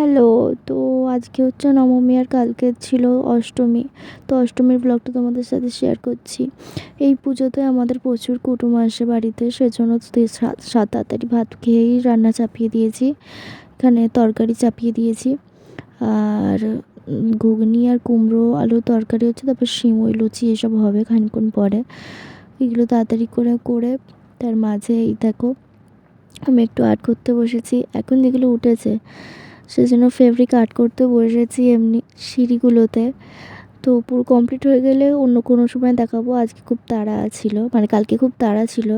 Hello, তো আজকে হচ্ছে নবমী আর কালকে ছিল অষ্টমী। তো অষ্টমীর ব্লগটা তোমাদের সাথে শেয়ার করছি। এই পুজোতে আমাদের প্রচুর কুটুম আসে বাড়িতে, সেজন্য সাত তাড়াতাড়ি ভাত খেয়েই রান্না চাপিয়ে দিয়েছি। এখানে তরকারি চাপিয়ে দিয়েছি। আর ঘুগনি আর কুমড়ো, আলু তরকারি হচ্ছে, তারপর সিমই লুচি, এসব হবে খানিক্ষণ পরে। এগুলো তাড়াতাড়ি করে করে তার মাঝে এই দেখো, আমি একটু আর্ট করতে বসেছি। এখন যেগুলো উঠেছে সেজন্য ফেব্রিক আর্ট করতে বসেছি এমনি সিঁড়িগুলোতে। তো পুরো কমপ্লিট হয়ে গেলে অন্য কোনো সময় দেখাবো। আজকে খুব তাড়া ছিল মানে কালকে খুব তাড়া ছিল।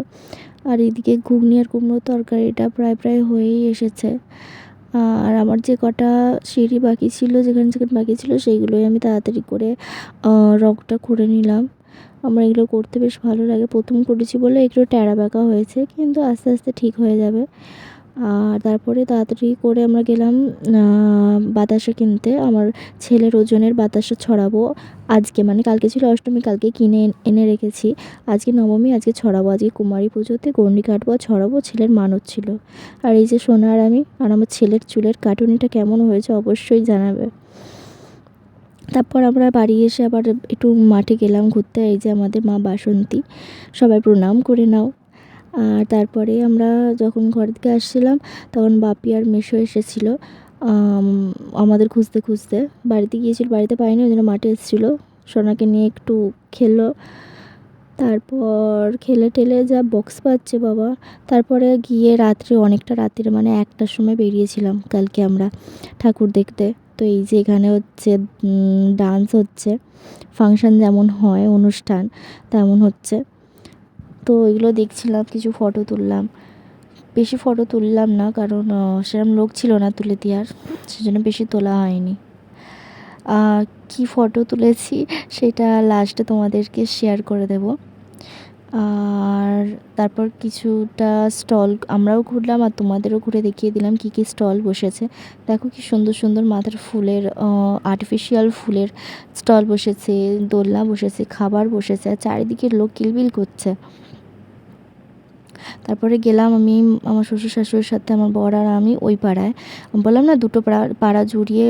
আর এদিকে ঘুগনি আর কুমড়োর তরকারিটা প্রায় প্রায় হয়েই এসেছে। আর আমার যে কটা সিঁড়ি বাকি ছিল, যেখানে যেখানে বাকি ছিল, সেইগুলোই আমি তাড়াতাড়ি করে রংটা করে নিলাম। আমার এগুলো করতে বেশ ভালো লাগে। প্রথম করেছি বলে একটু ট্যাড়া ব্যাকা হয়েছে, কিন্তু আস্তে আস্তে ঠিক হয়ে যাবে। আর তারপরে তাড়াতাড়ি করে আমরা গেলাম বাতাসা কিনতে। আমার ছেলের ওজনের বাতাসা ছড়াবো আজকে। মানে কালকে ছিল অষ্টমী, কালকে কিনে এন- রেখেছি। আজকে নবমী, আজকে ছড়াবো। আজকে কুমারী পুজোতে গন্ডি কাটবো, ছড়াবো, ছেলের মানত ছিল আর এই যে সোনার আমি আর আমার ছেলের চুলের কাটুনিটা কেমন হয়েছে অবশ্যই জানাবে। তারপর আমরা বাড়ি এসে আবার একটু মাঠে গেলাম ঘুরতে। এই যে আমাদের মা বাসন্তী, সবাই প্রণাম করে নাও। আর তারপরে আমরা যখন ঘর থেকে আসছিলাম, তখন বাপি আর মেশো এসেছিল আমাদের খুঁজতে খুঁজতে। বাড়িতে গিয়েছিল, বাড়িতে পাইনি, ওই জন্য মাঠে এসেছিল। সোনাকে নিয়ে একটু খেললো। তারপর খেলে টেলে যা বক্স পাচ্ছে বাবা। তারপরে গিয়ে রাত্রে, অনেকটা রাত্রে মানে একটার সময় বেরিয়েছিলাম কালকে আমরা ঠাকুর দেখতে। তো এই যে এখানে হচ্ছে ডান্স হচ্ছে ফাংশন যেমন হয়, অনুষ্ঠান তেমন হচ্ছে। তো এগুলো দেখছিলাম, কিছু ফটো তুললাম। বেশি ফটো তুললাম না, কারণ সেরকম লোক ছিল না তুলে দেওয়ার, সেজন্য বেশি তোলা হয়নি। কি ফটো তুলেছি, সেটা লাস্টে তোমাদেরকে শেয়ার করে দেব। আর তারপর কিছুটা স্টল আমরাও ঘুরলাম আর তোমাদেরও ঘুরে দেখিয়ে দিলাম কী কী স্টল বসেছে। দেখো কি সুন্দর সুন্দর মাথার ফুলের আর্টিফিশিয়াল ফুলের স্টল বসেছে, দোলনা বসেছে, খাবার বসেছে, আর চারিদিকে লোক কিলবিল করছে। তারপরে গেলাম আমি আমার শ্বশুর শাশুড়ির সাথে আমার বর আর আমি ওই পাড়ায়। বললাম না দুটো পাড়া পাড়া জুড়িয়ে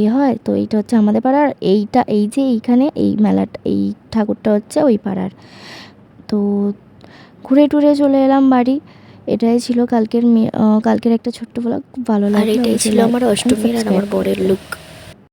এ হয় তো এইটা হচ্ছে আমাদের পাড়ার এইটা এই যে এইখানে এই মেলাটা এই ঠাকুরটা হচ্ছে ওই পাড়ার। তো ঘুরে টুরে চলে এলাম বাড়ি। এটাই ছিল কালকের কালকের একটা ছোট্ট ব্লগ ভালো লাগে এটাই ছিল আমার অষ্টমীর আর আমার বরের লুক